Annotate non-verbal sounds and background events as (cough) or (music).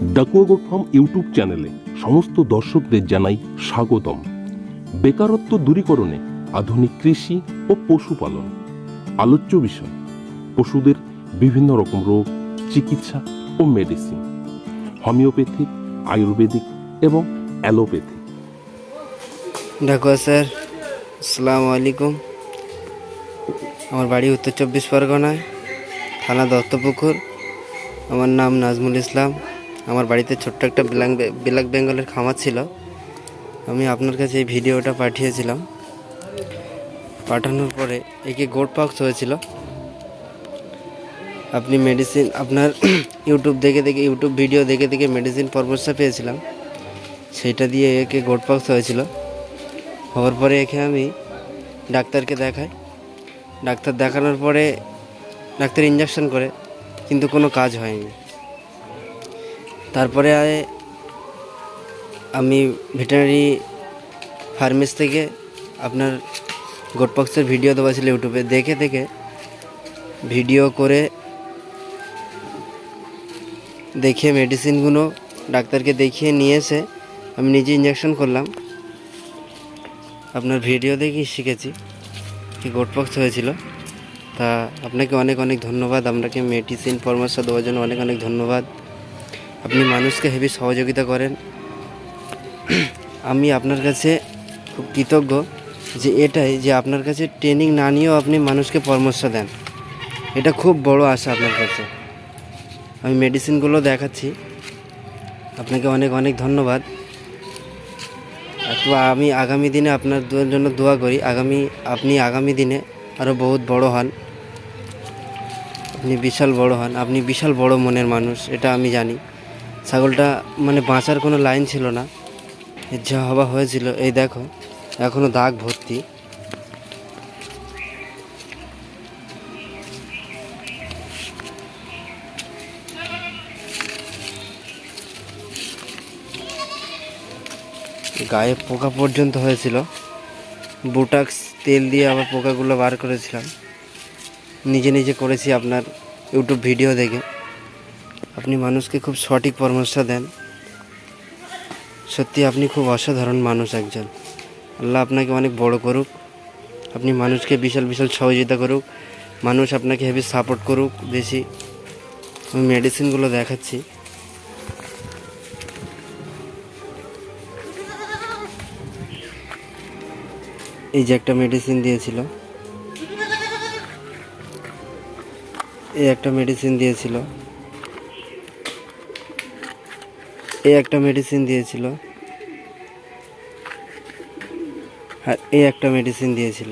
Dakua farm YouTube চ্যানেলে সমস্ত দর্শকদের জানাই স্বাগতম। বেকারত্ব দূরীকরণে আধুনিক কৃষি ও পশুপালন। আলোচ্য বিষয়, পশুদের বিভিন্ন রকম রোগ, চিকিৎসা ও মেডিসিন হোমিওপ্যাথিক আয়ুর্বেদিক এবং অ্যালোপ্যাথি ডাকুয়া স্যার, আসসালামু আলাইকুম। আমার বাড়ি উত্তর চব্বিশ পরগনায়, থানা দত্তপুকুর। আমার নাম নাজমুল ইসলাম। আমার বাড়িতে ছোট্ট একটা ব্ল্যাক ব্ল্যাক বেঙ্গলের খামার ছিল। আমি আপনার কাছে এই ভিডিওটা পাঠিয়েছিলাম। পাঠানোর পরে একে গোট পক্স হয়েছিল। আপনি মেডিসিন আপনার (clears throat) ইউটিউব দেখে দেখে ইউটিউব ভিডিও দেখে দেখে মেডিসিন পরামর্শ পেয়েছিলাম। সেইটা দিয়ে একে গোট পক্স হয়েছিল। হওয়ার পরে একে আমি ডাক্তারকে দেখাই। ডাক্তার দেখানোর পরে ডাক্তার ইঞ্জেকশন করে, কিন্তু কোনো কাজ হয়নি। তারপরে আমি ভেটেরিনারি ফার্মেস থেকে আপনার গোটপক্সের ভিডিও দেওয়া ছিল ইউটিউবে, দেখে দেখে ভিডিও করে দেখে মেডিসিনগুলো ডাক্তারকে দেখিয়ে নিয়ে এসে আমি নিজে ইঞ্জেকশন করলাম। আপনার ভিডিও দেখেই শিখেছি কি গোটপক্স হয়েছিল। তা আপনাকে অনেক অনেক ধন্যবাদ। আপনাকে মেডিসিন পরামর্শ দেওয়ার জন্য অনেক অনেক ধন্যবাদ। আপনি মানুষকে হেভি সহযোগিতা করেন। আমি আপনার কাছে খুব কৃতজ্ঞ যে এটাই যে আপনার কাছে ট্রেনিং না নিয়েও আপনি মানুষকে পরামর্শ দেন। এটা খুব বড় আশা আপনার কাছে। আমি মেডিসিনগুলো দেখাচ্ছি। আপনাকে অনেক অনেক ধন্যবাদ। আমি আগামী দিনে আপনার জন্য দোয়া করি। আগামী, আপনি আগামী দিনে আরও বহুত বড় হন। আপনি বিশাল বড় হন। আপনি বিশাল বড় মনের মানুষ, এটা আমি জানি। ছাগলটা মানে বাঁচার কোনো লাইন ছিল না। যা হওয়া হয়েছিল, এই দেখো এখনও দাগ ভর্তি। গায়ে পোকা পর্যন্ত হয়েছিল। বুটাক্স তেল দিয়ে আবার পোকাগুলো বার করেছিলাম। নিজে নিজে করেছি আপনার ইউটিউব ভিডিও দেখে। আপনি মানুষকে খুব সঠিক পরামর্শ দেন। সত্যি আপনি খুব অসাধারণ মানুষ একজন। আল্লাহ আপনাকে অনেক বড় করুক। আপনি মানুষকে বিশাল বিশাল সহযোগিতা করুক। মানুষ আপনাকে হেভি সাপোর্ট করুক বেশি। আমি মেডিসিনগুলো দেখাচ্ছি। এই যে একটা মেডিসিন দিয়েছিল। এই একটা মেডিসিন দিয়েছিল। এই একটা মেডিসিন দিয়েছিল। আর এই একটা মেডিসিন দিয়েছিল।